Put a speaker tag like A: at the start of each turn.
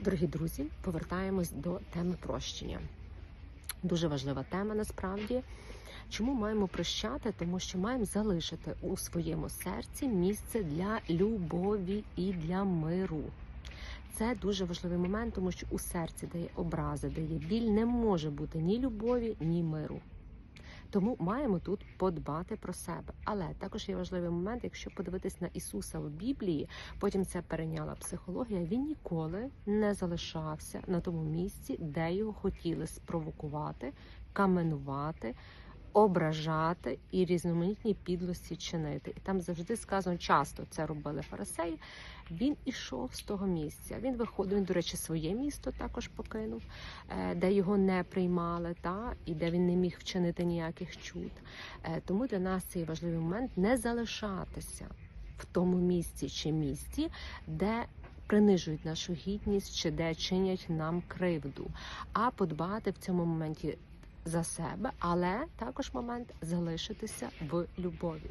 A: Дорогі друзі, повертаємось до теми прощення. Дуже важлива тема насправді. Чому маємо прощати? Тому що маємо залишити у своєму серці місце для любові і для миру. Це дуже важливий момент, тому що у серці, де є образи, де є біль, не може бути ні любові, ні миру. Тому маємо тут подбати про себе. Але також є важливий момент, якщо подивитись на Ісуса в Біблії, потім це перейняла психологія. Він ніколи не залишався на тому місці, де його хотіли спровокувати, каменувати. Ображати і різноманітні підлості чинити, і там завжди сказано, часто це робили фарисеї. Він ішов з того місця. Він виходив. Він, до речі, своє місто також покинув, е, де його не приймали, та і де він не міг вчинити ніяких чуд. Е, Тому для нас цей важливий момент не залишатися в тому місці чи місті, де принижують нашу гідність чи де чинять нам кривду, а подбати в цьому моменті за себе, але також момент залишитися в любові.